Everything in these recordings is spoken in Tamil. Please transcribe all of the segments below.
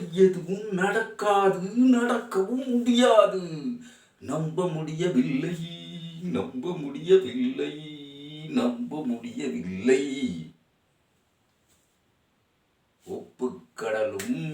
அப்படி எதுவும் நடக்காது நடக்கவும் முடியாது. நம்ப முடியவில்லை நம்ப முடியவில்லை நம்ப முடியவில்லை. ஒப்புக்கடலும்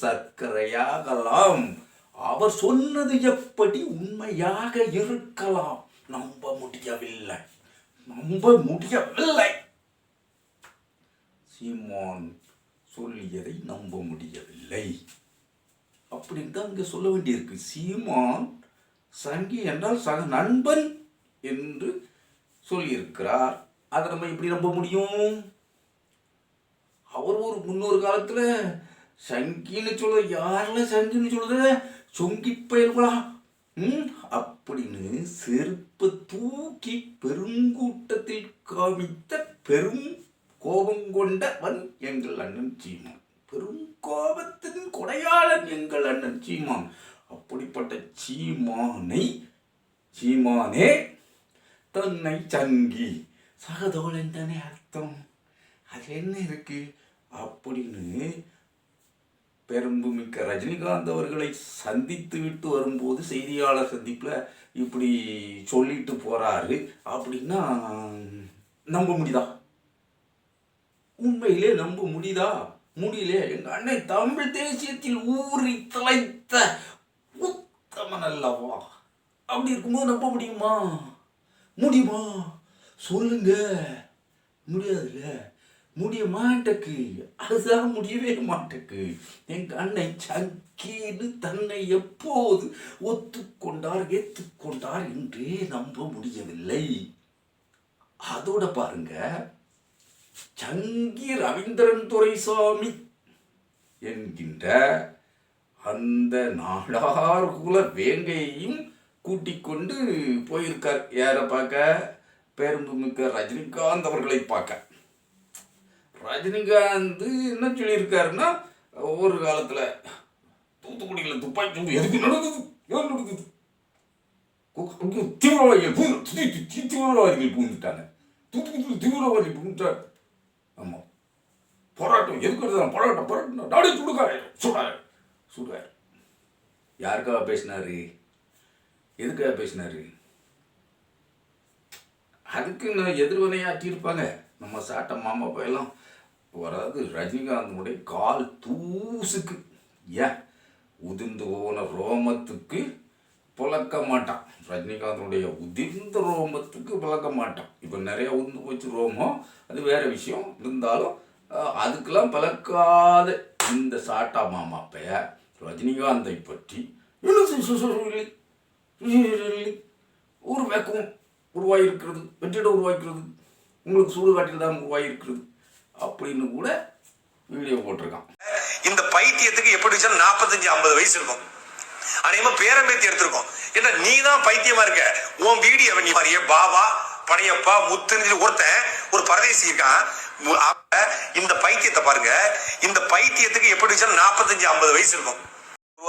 சர்க்கரையாகலாம். அவர் சொன்னது எப்படி உண்மையாக இருக்கலாம்? நம்ப முடியவில்லை நம்ப முடியவில்லை. சீமான் சொல்லியதை நம்ப முடியவில்லை. அப்படின்னு தான் இங்கே சொல்ல வேண்டியிருக்கு. சீமான் சங்கி என்றால் சக நண்பன் என்று சொல்லியிருக்கிறார். அதை நம்ம எப்படி நம்ப முடியும்? அவர் ஒரு முன்னொரு காலத்தில் சங்கின்னு சொல்ல யாரில் சங்கின்னு சொல்லுது சொங்கி பயிர்களா ம் அப்படின்னு செருப்பை தூக்கி பெருங்கூட்டத்தில் காமித்த பெரும் கோபம் கொண்டவன் எங்கள் அண்ணன் சீமான். பெரும் கோபத்தின் கொடையாளன் எங்கள் அண்ணன் சீமான். அப்படிப்பட்ட சீமானை சீமானே தன்னை சங்கி சகதோழன் தானே அர்த்தம். அது என்ன இருக்கு? அப்படின்னு பெரும்புமிக்க ரஜினிகாந்த் அவர்களை சந்தித்து விட்டு வரும்போது செய்தியாளர் சந்திப்பில் இப்படி சொல்லிட்டு போகிறாரு அப்படின்னா நம்ப முடியுதா? உண்மையிலே நம்ப முடியுதா? முடியல எங்க அண்ணன் தமிழ் தேசியத்தில் ஊறி தலைத்த உத்தமன் அல்லவா அப்படி இருக்கும்போது நம்ப முடியுமா? முடியுமா? சொல்லுங்க. முடியாதுல்ல. முடிய மாட்டக்கு. அதுதான் முடியவே மாட்டக்கு. எங்க அண்ணன் சக்கீன்னு தன்னை எப்போது ஒத்துக்கொண்டார் ஏற்றுக்கொண்டார் என்றே நம்ப முடியவில்லை. அதோட பாருங்க. சங்கி ரவீந்திரன் துரைசாமி என்கின்ற அந்த நாடார் குல வேங்கையையும் கூட்டிக் கொண்டு போயிருக்கார் யாரை பார்க்க பேருந்து மிக்க ரஜினிகாந்த் அவர்களை பார்க்க ரஜினிகாந்த் என்ன சொல்லியிருக்காருன்னா ஒரு காலத்தில் தூத்துக்குடியில் துப்பாக்கி சூடு எதுக்கு நடக்குது ஏன் நடக்குது தீவிரவாதிகள் தீவிரவாதிகள் பூந்துட்டாங்க தூத்துக்குடியில் தீவிரவாதி பூந்துட்டாங்க ஆமாம் போராட்டம் எதுக்கு எடுத்தாலும் போராட்டம் போராட்டம். நாடே சுடுகாரு சுடாரு சுடுகாரு யாருக்காக பேசினாரு? எதுக்காக பேசினாரு? அதுக்கு நான் எதிர்வினையாற்றியிருப்பாங்க நம்ம சாட்ட மாமா பையெல்லாம் வராது. ரஜினிகாந்தனுடைய கால் தூசுக்கு. ஏன்? உதிர்ந்து போன ரோமத்துக்கு புழக்க மாட்டான். ரஜினிகாந்தனுடைய உதிர்ந்த ரோமத்துக்கு விளக்க மாட்டான். இப்போ நிறைய உந்து போச்சு ரோமம். அது வேற விஷயம். இருந்தாலும் அதுக்கெல்லாம் பழக்காத இந்த சாட்டா மாமா பெயர் ரஜினிகாந்தை பற்றி ஒரு வெக்கம் உருவாகியிருக்கிறது வெற்றிடம் உருவாக்கிறது உங்களுக்கு சூடுகாட்டில் தான் உருவாகியிருக்கிறது அப்படின்னு கூட வீடியோ போட்டிருக்கான் இந்த பைத்தியத்துக்கு எப்படி வச்சாலும் நாற்பத்தஞ்சு ஐம்பது வயசு இருக்கும் அநேகமா பேரம்பேத்தி எடுத்திருக்கோம். ஏன்னா நீ தான் பைத்தியமா இருக்க? உன் வீடியோ நீ மாதிரியே பாபா படையப்பா முத்துன்னு ஒருத்தன் ஒரு பரதேசி இருக்கான். அப்ப இந்த பைத்தியத்தை பாருங்க. இந்த பைத்தியத்துக்கு எப்படி வச்சாலும் நாற்பத்தஞ்சு ஐம்பது வயசு இருக்கும்.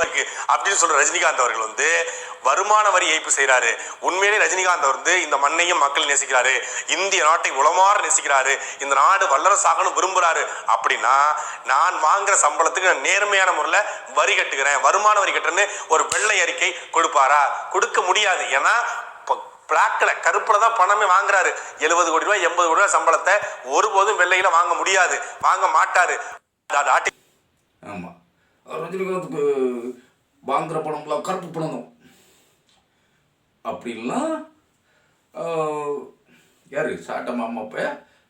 இருக்கு. அப்படின்னு சொல்ற ரஜினிகாந்த் அவர்கள் வந்து வருமான வரி ஏய்ப்பு செய்கிறாரு உண்மையிலே ரஜினிகாந்த் அவர் வந்து இந்த மண்ணையும் மக்கள் நேசிக்கிறாரு. இந்திய நாட்டை உளமாற நேசிக்கிறாரு. இந்த நாடு வல்லரசாகணும் விரும்புகிறாரு அப்படின்னா நான் வாங்குற சம்பளத்துக்கு நான் நேர்மையான முறையில் வரி கட்டுகிறேன். வருமான வரி கட்டுறேன்னு ஒரு வெள்ளை அறிக்கை கொடுப்பாரா? கொடுக்க முடியாது. ஏன்னா பிளாக்கில் கருப்பில் தான் பணமே வாங்குறாரு. எழுபது கோடி ரூபாய் எண்பது கோடி ரூபாய் சம்பளத்தை ஒருபோதும் வெள்ளையில வாங்க முடியாது. வாங்க மாட்டாரு. ஆமாம் ரஜினிகாந்துக்கு வாங்குற பணம்லாம் கருப்பு படம் தான் அப்படின்லாம் ஆஹ், யாரு? சாட்ட மாமாப்ப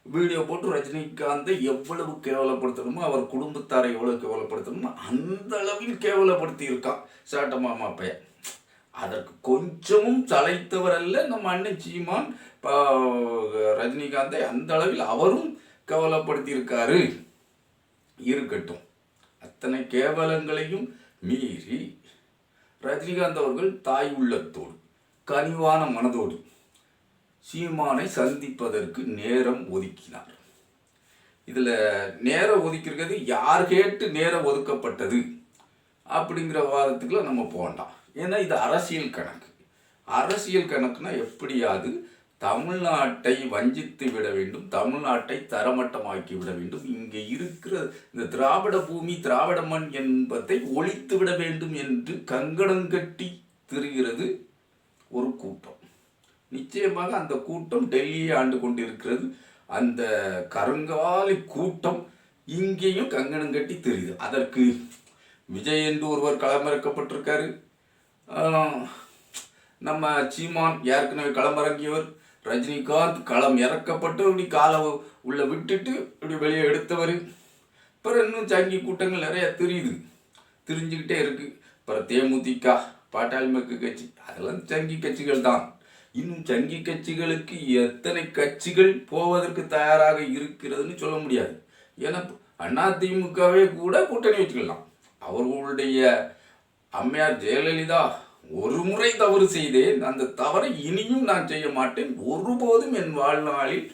வீடியோ போட்டு ரஜினிகாந்தை எவ்வளவு கேவலப்படுத்தணுமோ அவர் குடும்பத்தாரை எவ்வளவு கேவலப்படுத்தணுமோ அந்த அளவில் கேவலப்படுத்தி இருக்கான் சாட்ட மாமாப்பைய அதற்கு கொஞ்சமும் தலைத்தவர் அல்ல நம்ம அண்ணன் சீமான் ரஜினிகாந்தை அந்த அளவில் அவரும் கவலைப்படுத்தியிருக்காரு. இருக்கட்டும். அத்தனை கேவலங்களையும் மீறி ரஜினிகாந்த் அவர்கள் தாய் உள்ளத்தோடு கனிவான மனதோடு சீமானை சந்திப்பதற்கு நேரம் ஒதுக்கினார். இதில் நேரம் ஒதுக்கிறது யார் கேட்டு நேரம் ஒதுக்கப்பட்டது அப்படிங்கிற வாதத்துக்குலாம் நம்ம போகண்டாம் ஏன்னா இது அரசியல் கணக்கு. அரசியல் கணக்குனா எப்படியாவது தமிழ்நாட்டை வஞ்சித்து விட வேண்டும் தமிழ்நாட்டை தரமட்டமாக்கி விட வேண்டும். இங்கே இருக்கிற இந்த திராவிட பூமி திராவிட மண் என்பதை ஒழித்து விட வேண்டும் என்று கங்கடங்கட்டி திரிகிறது ஒரு கூட்டம். நிச்சயமாக அந்த கூட்டம் டெல்லியை ஆண்டு கொண்டிருக்கிறது. அந்த கருங்காலி கூட்டம் இங்கேயும் கங்கணம் கட்டி தெரியுது. அதற்கு விஜய் என்று ஒருவர் களமிறக்கப்பட்டிருக்காரு. நம்ம சீமான் ஏற்கனவே களமிறங்கியவர். ரஜினிகாந்த் களம் இறக்கப்பட்டு இப்படி காலை உள்ள விட்டுட்டு இப்படி வெளியே எடுத்தவர். அப்புறம் இன்னும் சங்கி கூட்டங்கள் நிறைய தெரியுது. தெரிஞ்சுக்கிட்டே இருக்கு. அப்புறம் தேமுதிக பாட்டாளி மக்கள் கட்சி அதெல்லாம் சங்கி கட்சிகள் தான். இன்னும் சங்கி கட்சிகளுக்கு எத்தனை கட்சிகள் போவதற்கு தயாராக இருக்கிறதுன்னு சொல்ல முடியாது. ஏன்னா அதிமுகவே கூட கூட்டணி வச்சுக்கலாம். அவர்களுடைய அம்மையார் ஜெயலலிதா ஒரு முறை தவறு செய்தேன். அந்த தவறை இனியும் நான் செய்ய மாட்டேன். ஒருபோதும் என் வாழ்நாளில்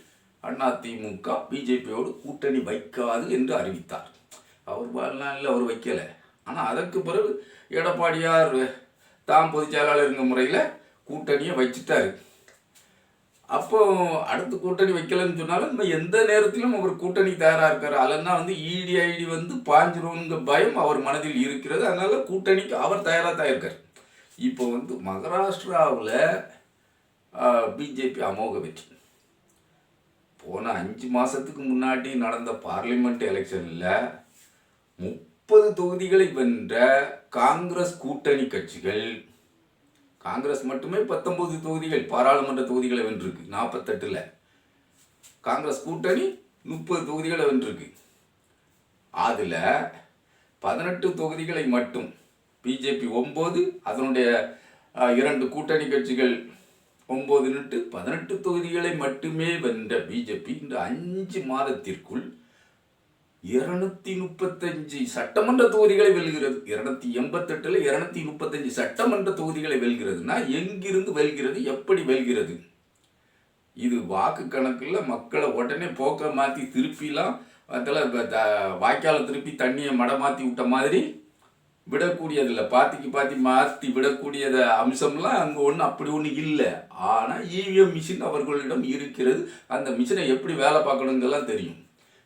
அதிமுக பிஜேபியோடு கூட்டணி வைக்காது என்று அறிவித்தார். அவர் வாழ்நாளில் அவர் வைக்கல. ஆனால் அதற்கு பிறகு எடப்பாடியார் தாம் பொதுச் செயலாளருங்க முறையில் கூட்டணியை வச்சுட்டார். அப்போ அடுத்து கூட்டணி வைக்கலன்னு சொன்னாலும் நம்ம எந்த நேரத்திலும் அவர் கூட்டணி தயாராக இருக்கார். அல்லன்னா வந்து இடி ஐடி வந்து பாஞ்சிருவங்க பயம் அவர் மனதில் இருக்கிறது. அதனால கூட்டணிக்கு அவர் தயாராக தான் இருக்கார். இப்போ வந்து மகாராஷ்டிராவில் பிஜேபி அமோக வெற்றி. போன அஞ்சு மாதத்துக்கு முன்னாடி நடந்த பார்லிமெண்ட் எலெக்ஷனில் முப்பது தொகுதிகளை வென்ற காங்கிரஸ் கூட்டணி கட்சிகள் காங்கிரஸ் மட்டுமே பத்தொம்போது தொகுதிகள் பாராளுமன்ற தொகுதிகளை வென்றிருக்கு நாற்பத்தெட்டில் காங்கிரஸ் கூட்டணி முப்பது தொகுதிகளை வென்றிருக்கு. அதில் பதினெட்டு தொகுதிகளை மட்டும் பிஜேபி ஒம்பது அதனுடைய இரண்டு கூட்டணி கட்சிகள் ஒம்போதுன்னுட்டு பதினெட்டு தொகுதிகளை மட்டுமே வென்ற பிஜேபி இந்த அஞ்சு மாதத்திற்குள் இருநூத்தி முப்பத்தஞ்சு சட்டமன்ற தொகுதிகளை வெல்கிறது. இருநூத்தி எண்பத்தெட்டுல இருநூத்தி முப்பத்தஞ்சு சட்டமன்ற தொகுதிகளை வெல்கிறதுனா எங்கிருந்து வெல்கிறது எப்படி வெல்கிறது? இது வாக்கு கணக்கில் மக்களை உடனே போக்க மாற்றி திருப்பிலாம் அதில் வாய்க்கால திருப்பி தண்ணியை மடமாற்றி விட்ட மாதிரி விடக்கூடியதில்லை. பாத்திக்கு பாத்தி மாற்றி விடக்கூடியத அம்சம்லாம் அங்கே ஒன்றும் அப்படி ஒன்றும் இல்லை. ஆனால் இவிஎம் மிஷின் அவர்களிடம் இருக்கிறது. அந்த மிஷினை எப்படி வேலை பார்க்கணுங்கெல்லாம் தெரியும்.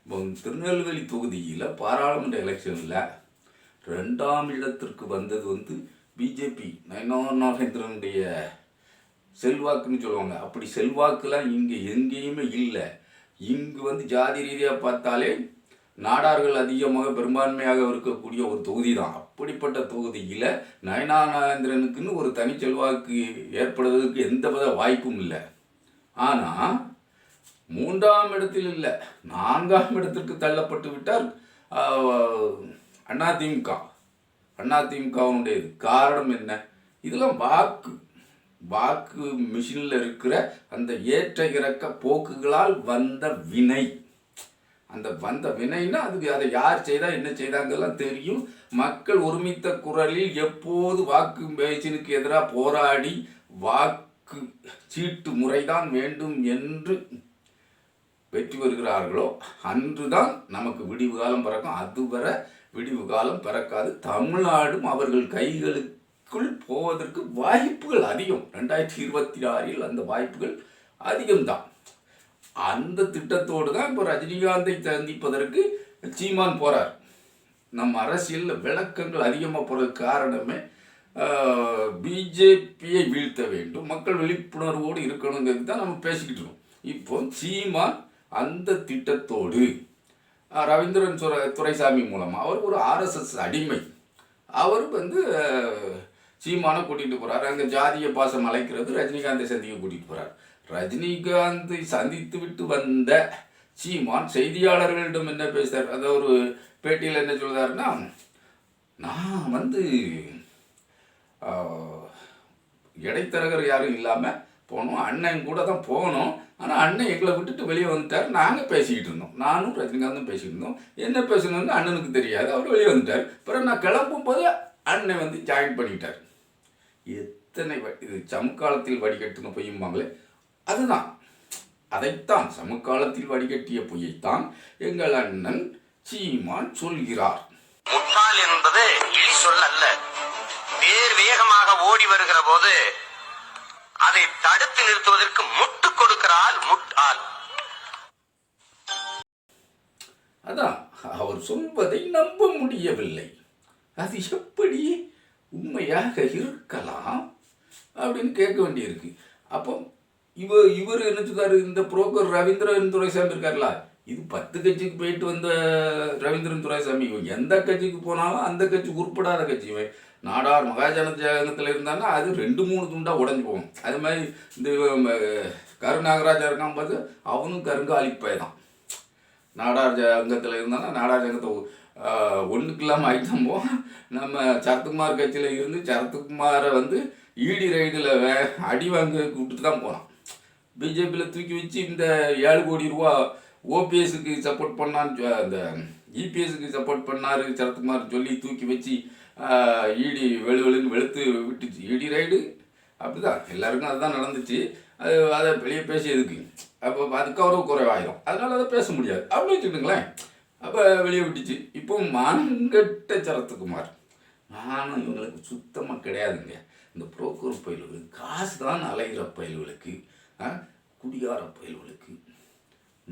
இப்போ திருநெல்வேலி தொகுதியில் பாராளுமன்ற எலெக்ஷனில் ரெண்டாம் இடத்திற்கு வந்தது வந்து பிஜேபி நயனா நாகேந்திரனுடைய செல்வாக்குன்னு சொல்லுவாங்க. அப்படி செல்வாக்குலாம் இங்கே எங்கேயுமே இல்லை. இங்கு வந்து ஜாதி ரீதியாக பார்த்தாலே நாடார்கள் அதிகமாக பெரும்பான்மையாக இருக்கக்கூடிய ஒரு தொகுதி தான் அப்படிப்பட்ட தொகுதியில் நயனா நாகேந்திரனுக்குன்னு ஒரு தனி செல்வாக்கு ஏற்படுவதற்கு எந்தவித வாய்ப்பும் இல்லை. ஆனால் மூன்றாம் இடத்தில் இல்லை நான்காம் இடத்திற்கு தள்ளப்பட்டு விட்டார் அதிமுக அதிமுகவுடையது காரணம் என்ன? இதெல்லாம் வாக்கு வாக்கு மிஷினில் இருக்கிற அந்த ஏற்ற இறக்க போக்குகளால் வந்த வினை. அந்த வந்த வினைன்னா அதுக்கு அதை யார் செய்தால் என்ன செய்தாங்கெல்லாம் தெரியும். மக்கள் ஒருமித்த குரலில் எப்போது வாக்கு பேச்சினுக்கு எதிராக போராடி வாக்கு சீட்டு முறைதான் வேண்டும் என்று வெற்றி பெறுகிறார்களோ அன்றுதான் நமக்கு விடிவு காலம் பிறக்கும். அதுவரை விடிவு காலம் பிறக்காது. தமிழ்நாடும் அவர்கள் கைகளுக்குள் போவதற்கு வாய்ப்புகள் அதிகம். ரெண்டாயிரத்தி இருபத்தி ஆறில் அந்த வாய்ப்புகள் அதிகம்தான். அந்த திட்டத்தோடு தான் இப்போ ரஜினிகாந்தை சந்திப்பதற்கு சீமான் போகிறார் நம்ம அரசியலில் விளக்கங்கள் அதிகமாக போகிறதுக்கு காரணமே பிஜேபியை வீழ்த்த வேண்டும் மக்கள் விழிப்புணர்வோடு இருக்கணுங்கிறது தான் நம்ம பேசிக்கிட்டு இருக்கோம். இப்போ சீமான் அந்த திட்டத்தோடு ரவீந்திரன் துரை துரைசாமி மூலமாக அவர் ஒரு ஆர்எஸ்எஸ் அடிமை. அவர் வந்து சீமானை கூட்டிகிட்டு போகிறார் அங்கே ஜாதிய பாசம் அழைக்கிறது ரஜினிகாந்தை சந்திக்க கூட்டிகிட்டு போகிறார் ரஜினிகாந்தை சந்தித்து விட்டு வந்த சீமான் செய்தியாளர்களிடம் என்ன பேசுகிறார் அதை ஒரு பேட்டியில் என்ன சொல்கிறாருன்னா நான் வந்து இடைத்தரகர் யாரும் இல்லாமல் போனோம். அண்ணன் கூட தான் போனோம் ஆனால் அண்ணன் எங்களை விட்டுட்டு வெளியே வந்துட்டார். நாங்கள் பேசிக்கிட்டு இருந்தோம். நானும் ரஜினிகாந்தும் பேசிக்கிட்டு இருந்தோம். என்ன பேசணும்னு அண்ணனுக்கு தெரியாது. அவர் வெளியே வந்துட்டார். அப்புறம் நான் கிளம்பும் போது அண்ணன் வந்து ஜாயின் பண்ணிட்டார். எத்தனை இது சமுக்காலத்தில் வடிகட்டுன்னு பொய்யும்பாங்களே அதுதான். அதைத்தான் சமுக்காலத்தில் வடிகட்டிய பொய்யைத்தான் எங்கள் அண்ணன் சீமான் சொல்கிறார். முட்டாள் என்பது இழி சொல் அல்ல வேர் வேகமாக ஓடி வருகிற போது அதை தடுத்து நிறுத்துவதற்கு முட்டு கொடுக்கிறாள் முட்டாள். அதான் அவர் சொல்வதை நம்ப முடியவில்லை. அது எப்படி உண்மையாக இருக்கலாம் அப்படின்னு கேட்க வேண்டியிருக்கு. அப்போ இவ இவர் என்ன சொல்றாரு இந்த புரோக்கர் ரவீந்திரன் துரைசாமி இருக்காருல. இது பத்து கட்சிக்கு போயிட்டு வந்த ரவீந்திரன் துரைசாமி. இவன் எந்த கட்சிக்கு போனாலும் அந்த கட்சி உருப்படாத கட்சி. இவன் நாடார் மகாஜன ஜாகத்தில் இருந்தான்னா அது ரெண்டு மூணு துண்டாக உடஞ்சி போகும். அது மாதிரி இந்த கருநாகராஜா இருக்கான் பார்த்து அவனும் கருங்காலி தான் நாடார் அங்கத்தில் இருந்தானா நாடார் அங்கத்தை ஒன்றுக்கு இல்லாமல் ஆகிட்டோம்போ நம்ம சரத்குமார் கட்சியில் இருந்து சரத்குமாரை வந்து ஈடி ரைடில் வே அடி வாங்க விட்டுட்டு தான் போனான். பிஜேபியில் தூக்கி வச்சு இந்த ஏழு கோடி ரூபா ஓபிஎஸ்க்கு சப்போர்ட் பண்ணான்னு அந்த இபிஎஸ்க்கு சப்போர்ட் பண்ணாரு சரத்குமார் சொல்லி தூக்கி வச்சு ஈடி வெளுவெளுன்னு வெளுத்து விட்டுச்சு. ED raid. அப்படிதான் எல்லாருக்கும் அதுதான் நடந்துச்சு. அது அதை வெளியே பேசியதுக்கு. அப்போ அதுக்கப்புறம் கௌரவ குறைவாயிரும். அதனால அதை பேச முடியாது. அப்படின்னு வச்சுக்கிட்டுங்களேன் அப்போ வெளியே விட்டுச்சு. இப்போ மான்கட்ட சரத்குமார். மானம் இவங்களுக்கு சுத்தமாக கிடையாதுங்க. இந்த புரோக்கர் பயில்களுக்கு காசு தான் அலைகிற பயில்களுக்கு குடியார குடிகார பயில்களுக்கு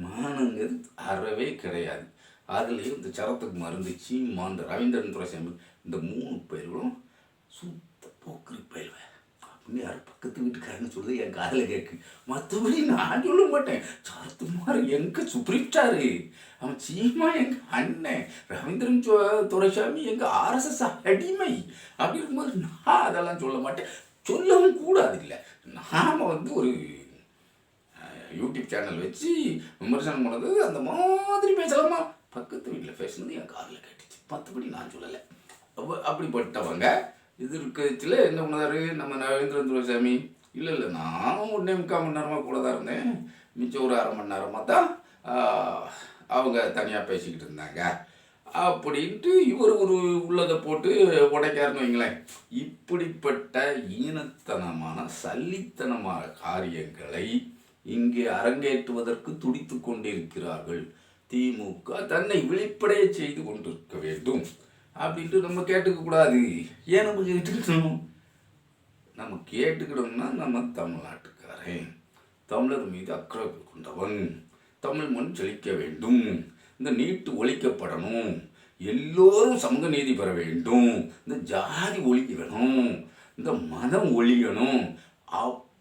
மானங்கிறது அறவே கிடையாது. அதுலேயும் இந்த சரத்குமார் இந்த சீமா இந்த ரவீந்திரன் துரைசாமி இந்த மூணு பயிர்களும் சுத்த போக்குரி பயில்வேன் அப்படின்னு யார் பக்கத்து வீட்டுக்காரங்க சொல்லி என் காதில் கேட்கு. மற்றபடி நான் சொல்ல மாட்டேன். சரத்குமார் எங்க சுப்ரீட்டாரு அவன் சீமா எங்க அண்ணன் ரவீந்திரன் சோ- துரைசாமி எங்க ஆர்எஸ்எஸ் அடிமை. அப்படி இருக்கும்போது நான் அதெல்லாம் சொல்ல மாட்டேன். சொல்லவும் கூடாது இல்லை. நாம வந்து ஒரு யூடியூப் சேனல் வச்சு விமர்சனம் பண்ணது அந்த மாதிரி பேசலாமா? பக்கத்து வீட்டில் பேசுனது என் காதில் கேட்டுச்சு. மற்றபடி நான் சொல்லலை. அப்போ அப்படிப்பட்டவங்க இது இருக்கிறதுல என்ன பண்ணார்? நம்ம நரேந்திரன் துரைசாமி. இல்லை இல்லை நானும் ஒன்றே முக்கால் மணி நேரமாக கூட தான் இருந்தேன். மிச்சம் ஒரு அரை மணி நேரமாக தான் அவங்க தனியாக பேசிக்கிட்டு இருந்தாங்க. அப்படின்ட்டு இவர் ஒரு உள்ளதை போட்டு உடைக்காருன்னு வைங்களேன். இப்படிப்பட்ட ஈனத்தனமான சல்லித்தனமான காரியங்களை இங்கே அரங்கேற்றுவதற்கு துடித்து கொண்டிருக்கிறார்கள். திமுக தன்னை வெளிப்படைய செய்து கொண்டிருக்க வேண்டும். அப்படின்ட்டு நம்ம கேட்டுக்க கூடாது. ஏன் நம்ம கேட்டுக்கணும்? நம்ம கேட்டுக்கிட்டோம்னா நம்ம தமிழ்நாட்டுக்காரன். தமிழர் மீது அக்கறை கொண்டவன். தமிழ் மண் செழிக்க வேண்டும். இந்த நீட்டு ஒழிக்கப்படணும். எல்லோரும் சமூக நீதி பெற வேண்டும். இந்த ஜாதி ஒழிக்கணும். இந்த மதம் ஒழியணும்.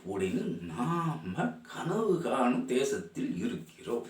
அப்படின்னு நாம் கனவு காணும் தேசத்தில் இருக்கிறோம்.